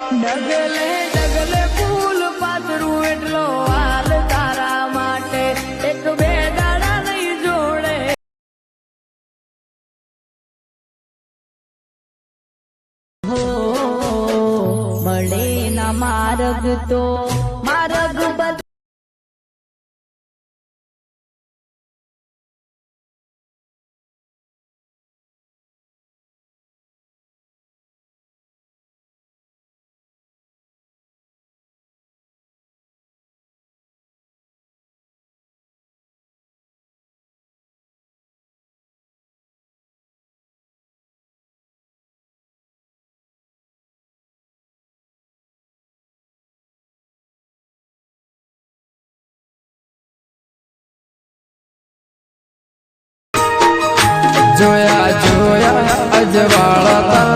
ડગલે ડગલે ફૂલ પાથરું એટલો હાલ તારા માટે. એક બે દાડા નહીં જોડે. હો મળે ના માર્ગ તો, માર્ગ જોયા અજવાળા